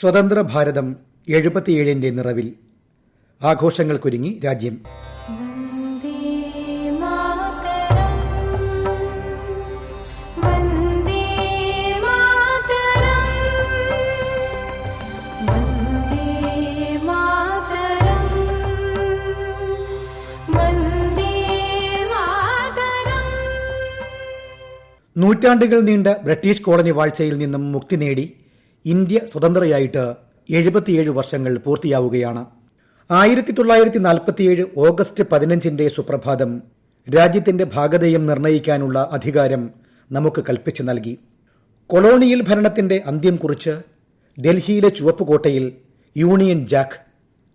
സ്വതന്ത്ര ഭാരതം എഴുപത്തിയേഴിന്റെ നിറവിൽ. ആഘോഷങ്ങൾക്കൊരുങ്ങി രാജ്യം. നൂറ്റാണ്ടുകൾ നീണ്ട ബ്രിട്ടീഷ് കോളനി വാഴ്ചയിൽ നിന്നും മുക്തി നേടി ഇന്ത്യ സ്വതന്ത്രയായിട്ട് എഴുപത്തിയേഴ് വർഷങ്ങൾ പൂർത്തിയാവുകയാണ്. ആയിരത്തി തൊള്ളായിരത്തി നാൽപ്പത്തിയേഴ് ഓഗസ്റ്റ് പതിനഞ്ചിന്റെ സുപ്രഭാതം രാജ്യത്തിന്റെ ഭാഗധേയം നിർണയിക്കാനുള്ള അധികാരം നമുക്ക് കൽപ്പിച്ചു നൽകി. കൊളോണിയൽ ഭരണത്തിന്റെ അന്ത്യം കുറിച്ച് ഡൽഹിയിലെ ചുവപ്പുകോട്ടയിൽ യൂണിയൻ ജാക്ക്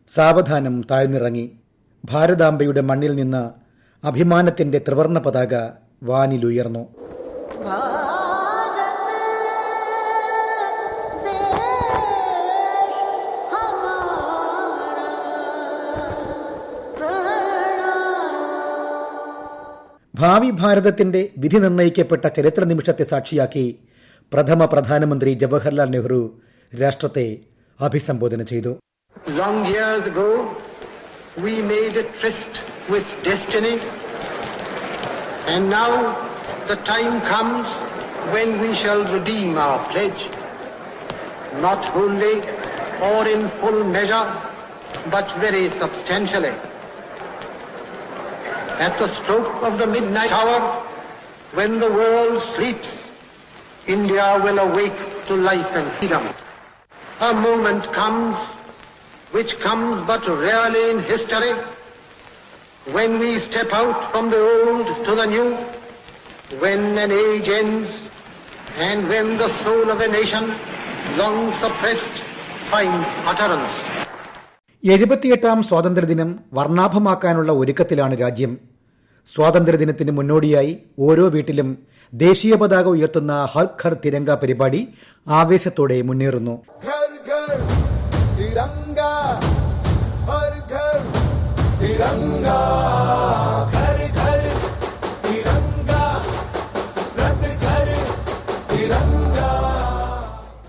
സാവധാനം താഴ്ന്നിറങ്ങി. ഭാരതാംബയുടെ മണ്ണിൽ നിന്ന് അഭിമാനത്തിന്റെ ത്രിവർണ പതാക വാനിലുയർന്നു. ഭാവി ഭാരതത്തിന്റെ വിധി നിർണയിക്കപ്പെട്ട ചരിത്ര നിമിഷത്തെ സാക്ഷിയാക്കി പ്രഥമ പ്രധാനമന്ത്രി ജവഹർലാൽ നെഹ്റു രാഷ്ട്രത്തെ അഭിസംബോധന ചെയ്തു Long years ago, we made a tryst with destiny, and now the time comes when we shall redeem our pledge, not wholly or in full measure, but very substantially. At the stroke of the midnight hour, when the world sleeps, India will awake to life and freedom. A moment comes which comes but rarely in history, when we step out from the old to the new, when an age ends, and when the soul of a nation, long suppressed, finds utterance. എഴുപത്തിയെട്ടാം സ്വാതന്ത്ര്യദിനം വർണാഭമാക്കാനുള്ള ഒരുക്കത്തിലാണ് രാജ്യം. സ്വാതന്ത്ര്യദിനത്തിന് മുന്നോടിയായി ഓരോ വീട്ടിലും ദേശീയ പതാക ഉയർത്തുന്ന ഹർ ഘർ തിരങ്ക പരിപാടി ആവേശത്തോടെ മുന്നേറുന്നു.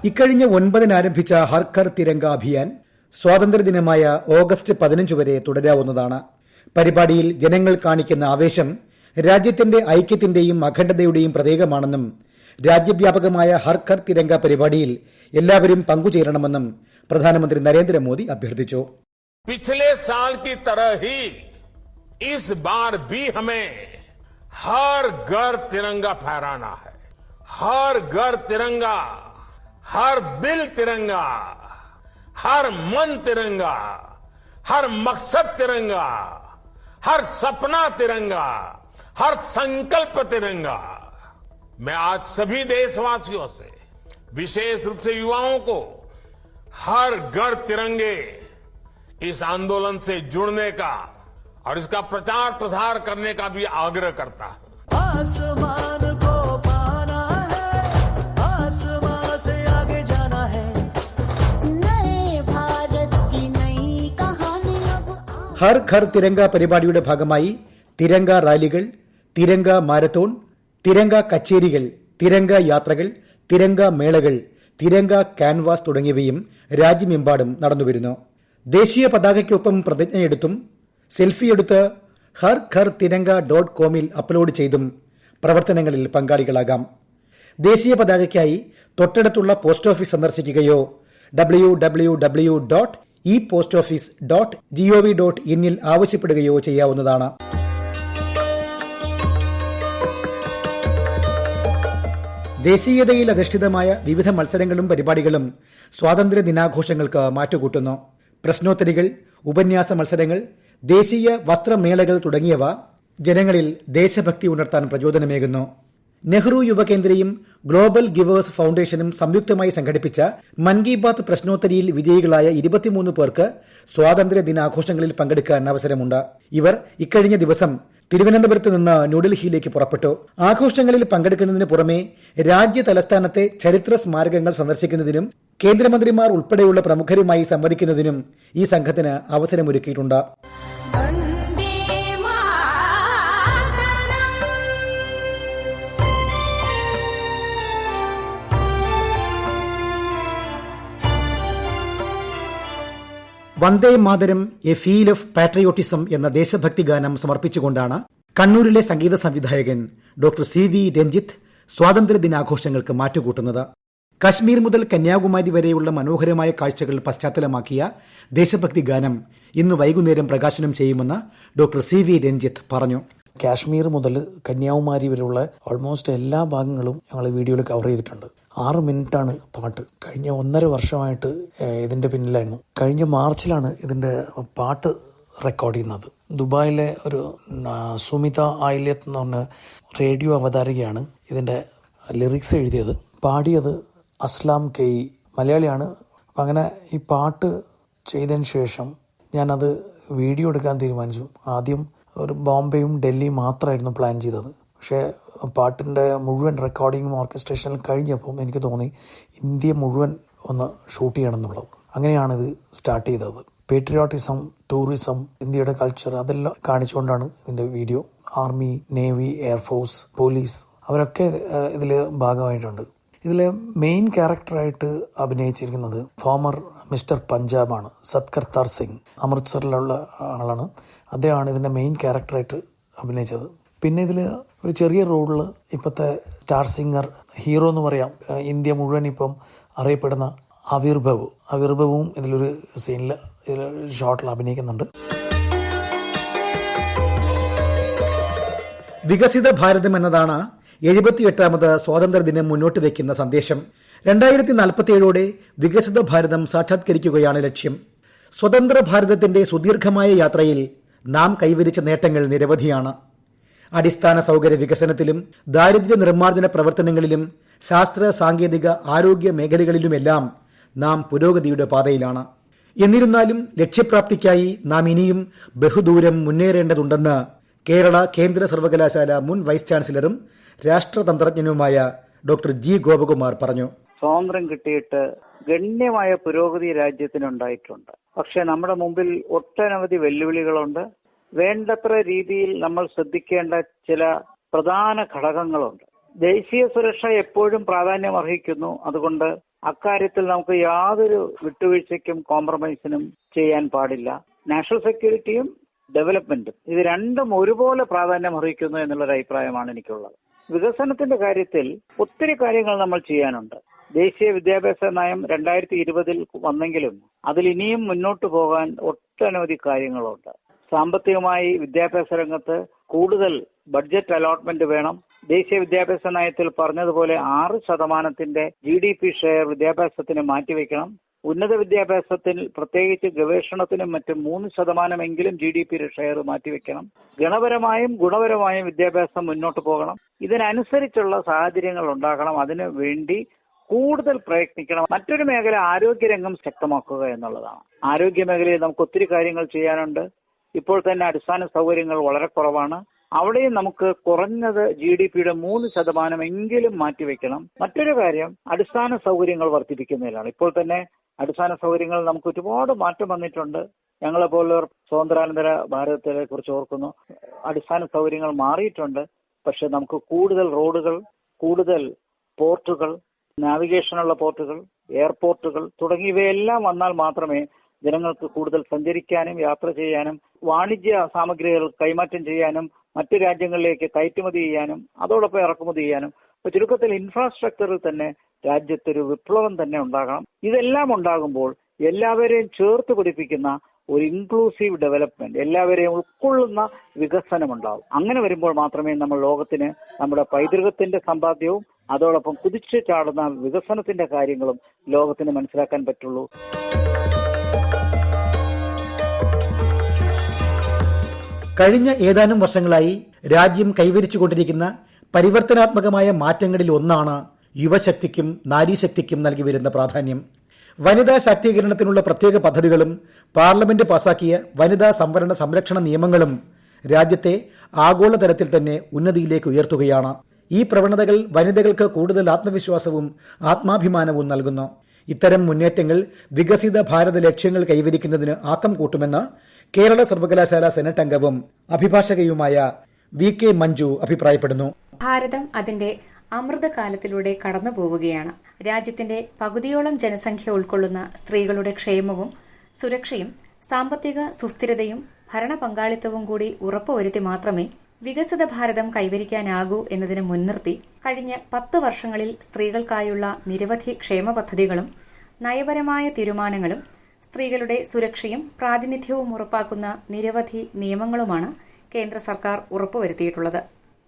ഇക്കഴിഞ്ഞ ഒൻപതിനാരംഭിച്ച ഹർ ഘർ തിരങ്ക അഭിയാൻ സ്വാതന്ത്ര്യദിനമായ ഓഗസ്റ്റ് പതിനഞ്ച് വരെ തുടരാവുന്നതാണ് പരിപാടിയിൽ ജനങ്ങൾ കാണിക്കുന്ന ആവേശം രാജ്യത്തിന്റെ ഐക്യത്തിന്റെയും അഖണ്ഡതയുടെയും പ്രതീകമാണെന്നും രാജ്യവ്യാപകമായ ഹർ ഘർ തിരങ്ക പരിപാടിയിൽ എല്ലാവരും പങ്കുചേരണമെന്നും പ്രധാനമന്ത്രി നരേന്ദ്രമോദി അഭ്യർത്ഥിച്ചു पिछले साल की तरह ही इस बार भी हमें हर घर तिरंगा फहराना है हर घर तिरंगा हर दिल तिरंगा हर मन तिरंगा, हर मकसद तिरंगा, हर सपना तिरंगा, हर संकल्प तिरंगा। मैं आज सभी देशवासियों से, विशेष रूप से युवाओं को हर घर तिरंगे इस आंदोलन से जुड़ने का और इसका प्रचार प्रसार करने का भी आग्रह करता हूँ। ഹർ ഘർ തിരങ്ക പരിപാടിയുടെ ഭാഗമായി തിരങ്ക റാലികൾ തിരങ്ക മാരത്തോൺ തിരങ്ക കച്ചേരികൾ തിരങ്ക യാത്രകൾ തിരങ്ക മേളകൾ തിരങ്ക ക്യാൻവാസ് തുടങ്ങിയവയും രാജ്യമെമ്പാടും നടന്നുവരുന്നു. ദേശീയ പതാകയ്ക്കൊപ്പം പ്രതിജ്ഞയെടുത്തും സെൽഫിയെടുത്ത് ഹർ ഘർ തിരങ്ക ഡോട്ട് കോമിൽ അപ്ലോഡ് ചെയ്തും പ്രവർത്തനങ്ങളിൽ പങ്കാളികളാകാം. ദേശീയ പതാകയ്ക്കായി തൊട്ടടുത്തുള്ള post office സന്ദർശിക്കുകയോ W W W dot e post office dot GOV dot ഇന്നിൽ ആവശ്യപ്പെടുകയോ ചെയ്യാവുന്നതാണ്. ദേശീയതയിൽ അധിഷ്ഠിതമായ വിവിധ മത്സരങ്ങളും പരിപാടികളും സ്വാതന്ത്ര്യ ദിനാഘോഷങ്ങൾക്ക് മാറ്റുകൂട്ടുന്നു. പ്രശ്നോത്തരികൾ ഉപന്യാസ മത്സരങ്ങൾ ദേശീയ വസ്ത്രമേളകൾ തുടങ്ങിയവ ജനങ്ങളിൽ ദേശഭക്തി ഉണർത്താൻ പ്രചോദനമേകുന്നു. നെഹ്റു യുവകേന്ദ്രയും ഗ്ലോബൽ ഗിവേഴ്സ് ഫൌണ്ടേഷനും സംയുക്തമായി സംഘടിപ്പിച്ച മൻ കി ബാത്ത് പ്രശ്നോത്തരിയിൽ വിജയികളായ ഇരുപത്തിമൂന്ന് പേർക്ക് സ്വാതന്ത്ര്യ ദിനാഘോഷങ്ങളിൽ പങ്കെടുക്കാൻ അവസരമുണ്ട്. ഇവർ ഇക്കഴിഞ്ഞ ദിവസം തിരുവനന്തപുരത്ത് നിന്ന് ന്യൂഡൽഹിയിലേക്ക് പുറപ്പെട്ടു. ആഘോഷങ്ങളിൽ പങ്കെടുക്കുന്നതിന് പുറമെ രാജ്യ തലസ്ഥാനത്തെ ചരിത്ര സ്മാരകങ്ങൾ സന്ദർശിക്കുന്നതിനും കേന്ദ്രമന്ത്രിമാർ ഉൾപ്പെടെയുള്ള പ്രമുഖരുമായി സംവദിക്കുന്നതിനും ഈ സംഘത്തിന് അവസരമൊരുക്കിയിട്ടുണ്ട്. Vande Mataram a feel of patriotism എന്ന ദേശഭക്തി ഗാനം സമർപ്പിച്ചുകൊണ്ടാണ് കണ്ണൂരിലെ സംഗീത സംവിധായകൻ ഡോക്ടർ സി വി രഞ്ജിത്ത് സ്വാതന്ത്ര്യ ദിനാഘോഷങ്ങൾക്ക് മാറ്റുകൂട്ടുന്നത്. കശ്മീർ മുതൽ കന്യാകുമാരി വരെയുള്ള മനോഹരമായ കാഴ്ചകൾ പശ്ചാത്തലമാക്കിയ ദേശഭക്തി ഗാനം ഇന്ന് വൈകുന്നേരം പ്രകാശനം ചെയ്യുമെന്ന് ഡോക്ടർ സി വി രഞ്ജിത്ത് പറഞ്ഞു. കാശ്മീർ മുതൽ കന്യാകുമാരി വരെയുള്ള ഓൾമോസ്റ്റ് എല്ലാ ഭാഗങ്ങളും ഞങ്ങൾ വീഡിയോയിൽ കവർ ചെയ്തിട്ടുണ്ട്. ആറ് മിനിറ്റാണ് പാട്ട്. കഴിഞ്ഞ ഒന്നര വർഷമായിട്ട് ഇതിന്റെ പിന്നിലായിരുന്നു. കഴിഞ്ഞ മാർച്ചിലാണ് ഇതിന്റെ പാട്ട് റെക്കോർഡ് ചെയ്യുന്നത്. ദുബായിലെ ഒരു സുമിത ആയില്യത്ത് എന്ന് പറഞ്ഞ റേഡിയോ അവതാരകയാണ് ഇതിന്റെ ലിറിക്സ് എഴുതിയത്. പാടിയത് അസ്ലാം കെ മലയാളിയാണ്. അപ്പം അങ്ങനെ ഈ പാട്ട് ചെയ്തതിന് ശേഷം ഞാനത് വീഡിയോ എടുക്കാൻ തീരുമാനിച്ചു. ആദ്യം ഒരു ബോംബെയും ഡൽഹിയും മാത്രമായിരുന്നു പ്ലാൻ ചെയ്തത്. പക്ഷേ പാട്ടിന്റെ മുഴുവൻ റെക്കോർഡിങ്ങും ഓർക്കസ്ട്രേഷനും കഴിഞ്ഞപ്പോൾ എനിക്ക് തോന്നി ഇന്ത്യ മുഴുവൻ ഒന്ന് ഷൂട്ട് ചെയ്യണം എന്നുള്ളത് അങ്ങനെയാണ് ഇത് സ്റ്റാർട്ട് ചെയ്തത്. പേട്രിയോട്ടിസം ടൂറിസം ഇന്ത്യയുടെ കൾച്ചർ അതെല്ലാം കാണിച്ചുകൊണ്ടാണ് ഇതിന്റെ video army navy air force police അവരൊക്കെ ഇതിൽ ഭാഗമായിട്ടുണ്ട്. ഇതിലെ മെയിൻ ക്യാരക്ടറായിട്ട് അഭിനയിച്ചിരിക്കുന്നത് ഫോമർ മിസ്റ്റർ പഞ്ചാബാണ് സത്കർത്താർ സിംഗ്. അമൃത്സറിലുള്ള ആളാണ്. അദ്ദേഹമാണ് ഇതിന്റെ മെയിൻ ക്യാരക്ടറായിട്ട് അഭിനയിച്ചത്. പിന്നെ ഇതിൽ ഒരു ചെറിയ റോളിൽ ഇപ്പോഴത്തെ സ്റ്റാർ സിംഗർ ഹീറോ എന്ന് പറയാം ഇന്ത്യ മുഴുവൻ ഇപ്പം അറിയപ്പെടുന്ന അവിർഭവ് അവിർഭവും ഇതിലൊരു സീനിൽ ഇതിൽ ഷോട്ടിൽ അഭിനയിക്കുന്നുണ്ട്. വികസിത ഭാരതം എന്നതാണ് എഴുപത്തിയെട്ടാമത് സ്വാതന്ത്ര്യദിനം മുന്നോട്ട് വയ്ക്കുന്ന സന്ദേശം. രണ്ടായിരത്തി നാൽപ്പത്തിയേഴോടെ വികസിത ഭാരതം സാക്ഷാത്കരിക്കുകയാണ് ലക്ഷ്യം. സ്വതന്ത്ര ഭാരതത്തിന്റെ സുദീർഘമായ യാത്രയിൽ നാം കൈവരിച്ച നേട്ടങ്ങൾ നിരവധിയാണ്. അടിസ്ഥാന സൗകര്യ വികസനത്തിലും ദാരിദ്ര്യ നിർമ്മാർജന പ്രവർത്തനങ്ങളിലും ശാസ്ത്ര സാങ്കേതിക ആരോഗ്യ മേഖലകളിലുമെല്ലാം നാം പുരോഗതിയുടെ പാതയിലാണ്. എന്നിരുന്നാലും ലക്ഷ്യപ്രാപ്തിക്കായി നാം ഇനിയും ബഹുദൂരം മുന്നേറേണ്ടതുണ്ടെന്ന് കേരള കേന്ദ്ര സർവകലാശാല മുൻ വൈസ് ചാൻസലറും രാഷ്ട്രതന്ത്രജ്ഞനുമായ ഡോക്ടർ ജി ഗോപകുമാർ പറഞ്ഞു. സ്വാതന്ത്ര്യം കിട്ടിയിട്ട് ഗണ്യമായ പുരോഗതി രാജ്യത്തിനുണ്ടായിട്ടുണ്ട്. പക്ഷെ നമ്മുടെ മുമ്പിൽ ഒട്ടനവധി വെല്ലുവിളികളുണ്ട്. വേണ്ടത്ര രീതിയിൽ നമ്മൾ ശ്രദ്ധിക്കേണ്ട ചില പ്രധാന ഘടകങ്ങളുണ്ട്. ദേശീയ സുരക്ഷ എപ്പോഴും പ്രാധാന്യം അർഹിക്കുന്നു അതുകൊണ്ട് അക്കാര്യത്തിൽ നമുക്ക് യാതൊരു വിട്ടുവീഴ്ചയ്ക്കും കോംപ്രമൈസിനും ചെയ്യാൻ പാടില്ല. നാഷണൽ സെക്യൂരിറ്റിയും ഡെവലപ്മെന്റും ഇത് രണ്ടും ഒരുപോലെ പ്രാധാന്യം അർഹിക്കുന്നു എന്നുള്ളൊരു അഭിപ്രായമാണ് എനിക്കുള്ളത്. വികസനത്തിന്റെ കാര്യത്തിൽ ഒത്തിരി കാര്യങ്ങൾ നമ്മൾ ചെയ്യാനുണ്ട്. ദേശീയ വിദ്യാഭ്യാസ നയം രണ്ടായിരത്തി ഇരുപതിൽ വന്നെങ്കിലും അതിൽ ഇനിയും മുന്നോട്ട് പോകാൻ ഒട്ടനവധി കാര്യങ്ങളുണ്ട്. സാമ്പത്തികമായി വിദ്യാഭ്യാസ രംഗത്ത് കൂടുതൽ ബഡ്ജറ്റ് അലോട്ട്മെന്റ് വേണം. ദേശീയ വിദ്യാഭ്യാസ നയത്തിൽ പറഞ്ഞതുപോലെ ആറ് ശതമാനത്തിന്റെ ജി ഡി പി ഷെയർ വിദ്യാഭ്യാസത്തിന് മാറ്റിവെക്കണം. ഉന്നത വിദ്യാഭ്യാസത്തിൽ പ്രത്യേകിച്ച് ഗവേഷണത്തിനും മറ്റും മൂന്ന് ശതമാനമെങ്കിലും ജി ഡി പി ഷെയർ മാറ്റിവെക്കണം. ഗുണപരമായും ഗുണപരമായും വിദ്യാഭ്യാസം മുന്നോട്ട് പോകണം. ഇതിനനുസരിച്ചുള്ള സാഹചര്യങ്ങൾ ഉണ്ടാകണം. അതിനു വേണ്ടി കൂടുതൽ പ്രയത്നിക്കണം. മറ്റൊരു മേഖല ആരോഗ്യരംഗം ശക്തമാക്കുക എന്നുള്ളതാണ്. ആരോഗ്യ മേഖലയിൽ നമുക്ക് ഒത്തിരി കാര്യങ്ങൾ ചെയ്യാനുണ്ട്. ഇപ്പോൾ തന്നെ അടിസ്ഥാന സൗകര്യങ്ങൾ വളരെ കുറവാണ്. അവിടെയും നമുക്ക് കുറഞ്ഞത് ജി ഡി പിയുടെ മൂന്ന് ശതമാനം എങ്കിലും മാറ്റിവെക്കണം. മറ്റൊരു കാര്യം അടിസ്ഥാന സൗകര്യങ്ങൾ വർദ്ധിപ്പിക്കുന്നതിലാണ്. ഇപ്പോൾ തന്നെ അടിസ്ഥാന സൗകര്യങ്ങൾ നമുക്ക് ഒരുപാട് മാറ്റം വന്നിട്ടുണ്ട്. ഞങ്ങളെ പോലുള്ളവർ സ്വാതന്ത്ര്യാനന്തര ഭാരതത്തെ കുറിച്ച് ഓർക്കുന്നു. അടിസ്ഥാന സൗകര്യങ്ങൾ മാറിയിട്ടുണ്ട്. പക്ഷെ നമുക്ക് കൂടുതൽ റോഡുകൾ കൂടുതൽ പോർട്ടുകൾ നാവിഗേഷനുള്ള പോർട്ടുകൾ എയർപോർട്ടുകൾ തുടങ്ങിയവയെല്ലാം വന്നാൽ മാത്രമേ ജനങ്ങൾക്ക് കൂടുതൽ സഞ്ചരിക്കാനും യാത്ര ചെയ്യാനും വാണിജ്യ സാമഗ്രികൾ കൈമാറ്റം ചെയ്യാനും മറ്റു രാജ്യങ്ങളിലേക്ക് കയറ്റുമതി ചെയ്യാനും അതോടൊപ്പം ഇറക്കുമതി ചെയ്യാനും അപ്പൊ ചുരുക്കത്തിൽ ഇൻഫ്രാസ്ട്രക്ചറിൽ തന്നെ രാജ്യത്തൊരു വിപ്ലവം തന്നെ ഉണ്ടാകണം. ഇതെല്ലാം ഉണ്ടാകുമ്പോൾ എല്ലാവരെയും ചേർത്ത് പിടിപ്പിക്കുന്ന ഒരു ഇൻക്ലൂസീവ് ഡെവലപ്മെന്റ് എല്ലാവരെയും ഉൾക്കൊള്ളുന്ന വികസനം ഉണ്ടാവും. അങ്ങനെ വരുമ്പോൾ മാത്രമേ നമ്മൾ ലോകത്തിന് നമ്മുടെ പൈതൃകത്തിന്റെ സമ്പാദ്യവും അതോടൊപ്പം കുതിച്ചു ചാടുന്ന വികസനത്തിന്റെ കാര്യങ്ങളും ലോകത്തിന് മനസ്സിലാക്കാൻ പറ്റുള്ളൂ. കഴിഞ്ഞ ഏതാനും വർഷങ്ങളായി രാജ്യം കൈവരിച്ചുകൊണ്ടിരിക്കുന്ന പരിവർത്തനാത്മകമായ മാറ്റങ്ങളിൽ ഒന്നാണ് യുവശക്തിക്കും നാരീശക്തിക്കും നൽകി വരുന്ന പ്രാധാന്യം. വനിതാ ശാക്തീകരണത്തിനുള്ള പ്രത്യേക പദ്ധതികളും പാർലമെന്റ് പാസാക്കിയ വനിതാ സംവരണ സംരക്ഷണ നിയമങ്ങളും രാജ്യത്തെ ആഗോളതലത്തിൽ തന്നെ ഉന്നതിയിലേക്ക് ഉയർത്തുകയാണ്. ഈ പ്രവണതകൾ വനിതകൾക്ക് കൂടുതൽ ആത്മവിശ്വാസവും ആത്മാഭിമാനവും നൽകുന്നു. ഇത്തരം മുന്നേറ്റങ്ങൾ വികസിത ഭാരത ലക്ഷ്യങ്ങൾ കൈവരിക്കുന്നതിന് ആക്കം കൂട്ടുമെന്ന് കേരള സർവകലാശാല സെനറ്റ് അംഗവും അഭിഭാഷകയുമായ വി കെ മഞ്ജു അഭിപ്രായപ്പെടുന്നു. ഭാരതം അതിന്റെ അമൃതകാലത്തിലൂടെ കടന്നു പോവുകയാണ്. രാജ്യത്തിന്റെ പകുതിയോളം ജനസംഖ്യ ഉൾക്കൊള്ളുന്ന സ്ത്രീകളുടെ ക്ഷേമവും സുരക്ഷയും സാമ്പത്തിക സുസ്ഥിരതയും ഭരണ പങ്കാളിത്തവും കൂടി ഉറപ്പുവരുത്തി മാത്രമേ വികസിത ഭാരതം കൈവരിക്കാനാകൂ എന്നതിനെ മുൻനിർത്തി കഴിഞ്ഞ പത്ത് വർഷങ്ങളിൽ സ്ത്രീകൾക്കായുള്ള നിരവധി ക്ഷേമ പദ്ധതികളും നയപരമായ തീരുമാനങ്ങളും സ്ത്രീകളുടെ സുരക്ഷയും പ്രാതിനിധ്യവും ഉറപ്പാക്കുന്ന നിരവധി നിയമങ്ങളുമാണ് കേന്ദ്ര സർക്കാർ ഉറപ്പുവരുത്തിയിട്ടുള്ളത്.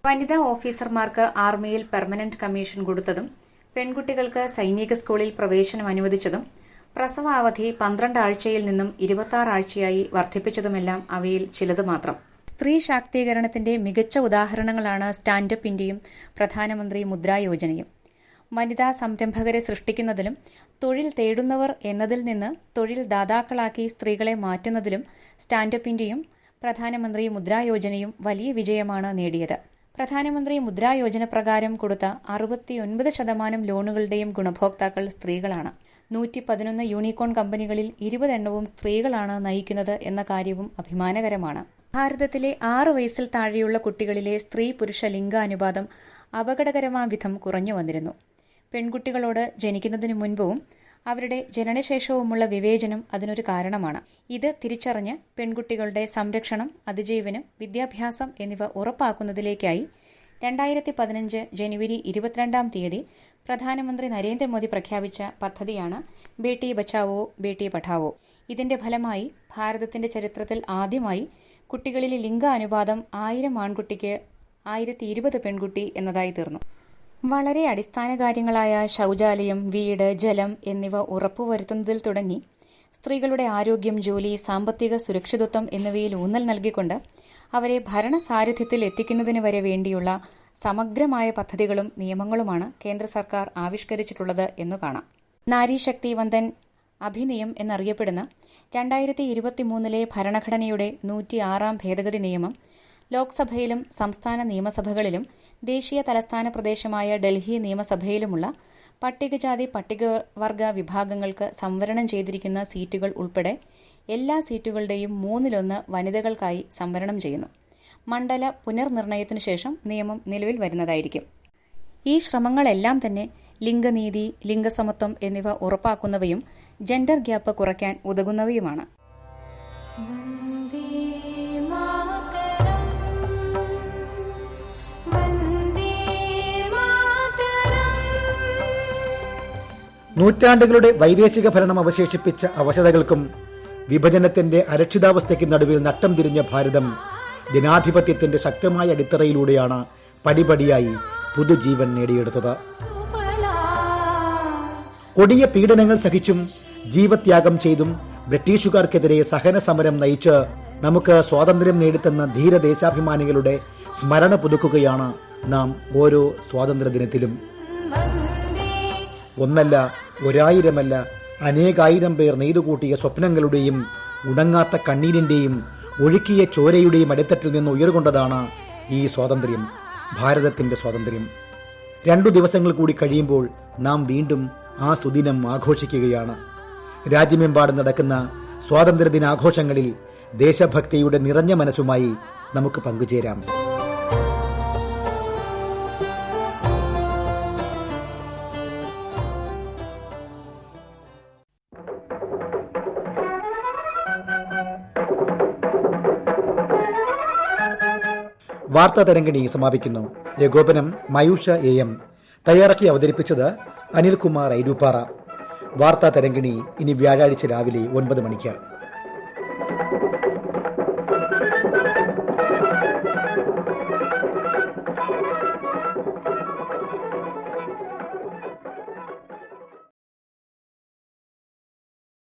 വനിതാ ഓഫീസർമാർക്ക് ആർമിയിൽ പെർമനന്റ് കമ്മീഷൻ കൊടുത്തതും പെൺകുട്ടികൾക്ക് സൈനിക സ്കൂളിൽ പ്രവേശനം അനുവദിച്ചതും പ്രസവാവധി പന്ത്രണ്ട് ആഴ്ചയിൽ നിന്നും ഇരുപത്തി ആഴ്ചയായി വർദ്ധിപ്പിച്ചതുമെല്ലാം അവയിൽ ചിലത് മാത്രം. സ്ത്രീ ശാക്തീകരണത്തിന്റെ മികച്ച ഉദാഹരണങ്ങളാണ് സ്റ്റാൻഡപ്പ് ഇന്ത്യയും പ്രധാനമന്ത്രി മുദ്രാ യോജനയും. വനിതാ സംരംഭകരെ സൃഷ്ടിക്കുന്നതിലും തൊഴിൽ തേടുന്നവർ എന്നതിൽ നിന്ന് തൊഴിൽ ദാതാക്കളാക്കി സ്ത്രീകളെ മാറ്റുന്നതിലും സ്റ്റാൻഡപ്പ് ഇന്ത്യയും പ്രധാനമന്ത്രി മുദ്രാ യോജനയും വലിയ വിജയമാണ് നേടിയത്. പ്രധാനമന്ത്രി മുദ്രാ യോജന പ്രകാരം കൊടുത്ത അറുപത്തിയൊൻപത് ശതമാനം ലോണുകളുടെയും ഗുണഭോക്താക്കൾ സ്ത്രീകളാണ്. നൂറ്റി പതിനൊന്ന് യൂണിക്കോൺ കമ്പനികളിൽ ഇരുപതെണ്ണവും സ്ത്രീകളാണ് നയിക്കുന്നത് എന്ന കാര്യവും അഭിമാനകരമാണ്. ഭാരതത്തിലെ ആറു വയസ്സിൽ താഴെയുള്ള കുട്ടികളിലെ സ്ത്രീ പുരുഷ ലിംഗാനുപാതം അപകടകരമാം വിധം കുറഞ്ഞു വന്നിരുന്നു. പെൺകുട്ടികളോട് ജനിക്കുന്നതിനു മുൻപും അവരുടെ ജനനശേഷവുമുള്ള വിവേചനം അതിനൊരു കാരണമാണ്. ഇത് തിരിച്ചറിഞ്ഞ് പെൺകുട്ടികളുടെ സംരക്ഷണം അതിജീവനം വിദ്യാഭ്യാസം എന്നിവ ഉറപ്പാക്കുന്നതിലേക്കായി രണ്ടായിരത്തി പതിനഞ്ച് ജനുവരി ഇരുപത്തിരണ്ടാം തീയതി പ്രധാനമന്ത്രി നരേന്ദ്രമോദി പ്രഖ്യാപിച്ച പദ്ധതിയാണ് ബേട്ടി ബച്ചാവോ ബേട്ടി പഠാവോ. ഇതിന്റെ ഫലമായി ഭാരതത്തിന്റെ ചരിത്രത്തിൽ ആദ്യമായി കുട്ടികളിലെ ലിംഗ അനുപാതം ആയിരം ആൺകുട്ടിക്ക് ആയിരത്തി ഇരുപത് പെൺകുട്ടി എന്നതായി തീർന്നു. വളരെ അടിസ്ഥാന കാര്യങ്ങളായ ശൗചാലയം വീട് ജലം എന്നിവ ഉറപ്പുവരുത്തുന്നതിൽ തുടങ്ങി സ്ത്രീകളുടെ ആരോഗ്യം ജോലി സാമ്പത്തിക സുരക്ഷിതത്വം എന്നിവയിൽ ഊന്നൽ നൽകിക്കൊണ്ട് അവരെ ഭരണസാരഥ്യത്തിൽ എത്തിക്കുന്നതിന് വരെ വേണ്ടിയുള്ള സമഗ്രമായ പദ്ധതികളും നിയമങ്ങളുമാണ് കേന്ദ്ര സർക്കാർ ആവിഷ്കരിച്ചിട്ടുള്ളത് എന്ന് കാണാം. നാരീശക്തി വന്ദൻ അഭിനയം എന്നറിയപ്പെടുന്ന രണ്ടായിരത്തി ഇരുപത്തി മൂന്നിലെ ഭരണഘടനയുടെ നൂറ്റിയാറാം ഭേദഗതി നിയമം ലോക്സഭയിലും സംസ്ഥാന നിയമസഭകളിലും ദേശീയ തലസ്ഥാന പ്രദേശമായ ഡൽഹി നിയമസഭയിലുമുള്ള പട്ടികജാതി പട്ടികവർഗ വിഭാഗങ്ങൾക്ക് സംവരണം ചെയ്തിരിക്കുന്ന സീറ്റുകൾ ഉൾപ്പെടെ എല്ലാ സീറ്റുകളുടെയും മൂന്നിലൊന്ന് വനിതകൾക്കായി സംവരണം ചെയ്യുന്നു. മണ്ഡല പുനർനിർണയത്തിനു ശേഷം നിയമം നിലവിൽ വരുന്നതായിരിക്കും. ഈ ശ്രമങ്ങളെല്ലാം തന്നെ ലിംഗനീതി ലിംഗസമത്വം എന്നിവ ഉറപ്പാക്കുന്നവയും ജെൻഡർ ഗ്യാപ്പ് കുറയ്ക്കാൻ ഉതകുന്നവയുമാണ്. നൂറ്റാണ്ടുകളുടെ വൈദേശിക ഭരണം അവശേഷിപ്പിച്ച അവശതകൾക്കും വിഭജനത്തിന്റെ അരക്ഷിതാവസ്ഥയ്ക്കും നടുവിൽ നട്ടം തിരിഞ്ഞ ഭാരതം ജനാധിപത്യത്തിന്റെ ശക്തമായ അടിത്തറയിലൂടെയാണ് പടിപടിയായി പുതുജീവൻ നേടിയെടുത്തത്. കൊടിയ പീഡനങ്ങൾ സഹിച്ചും ജീവത്യാഗം ചെയ്തും ബ്രിട്ടീഷുകാർക്കെതിരെ സഹന സമരം നയിച്ച് നമുക്ക് സ്വാതന്ത്ര്യം നേടിത്തന്ന ധീരദേശാഭിമാനികളുടെ സ്മരണ പുതുക്കുകയാണ് നാം ഓരോ സ്വാതന്ത്ര്യ ദിനത്തിലും ഒന്നല്ല ഒരായിരമല്ല അനേകായിരം പേർ നെയ്തുകൂട്ടിയ സ്വപ്നങ്ങളുടെയും ഉണങ്ങാത്ത കണ്ണീരിന്റെയും ഒഴുക്കിയ ചോരയുടെയും അടിത്തട്ടിൽ നിന്ന് ഉയർകൊണ്ടതാണ് ഈ സ്വാതന്ത്ര്യം ഭാരതത്തിന്റെ സ്വാതന്ത്ര്യം. രണ്ടു ദിവസങ്ങൾ കൂടി കഴിയുമ്പോൾ നാം വീണ്ടും ആ സുദിനം ആഘോഷിക്കുകയാണ്. രാജ്യമെമ്പാടും നടക്കുന്ന സ്വാതന്ത്ര്യദിനാഘോഷങ്ങളിൽ ദേശഭക്തിയുടെ നിറഞ്ഞ മനസ്സുമായി നമുക്ക് പങ്കുചേരാം. വാർത്താ തരംഗിണി സമാപിക്കുന്നു. ഏകോപനം മയൂഷ എ എം. തയ്യാറാക്കി അവതരിപ്പിച്ചത് അനിൽകുമാർ ഐരൂപ്പാറ വാർത്താ തരംഗിണി ഇനി വ്യാഴാഴ്ച രാവിലെ ഒൻപത് മണിക്ക്.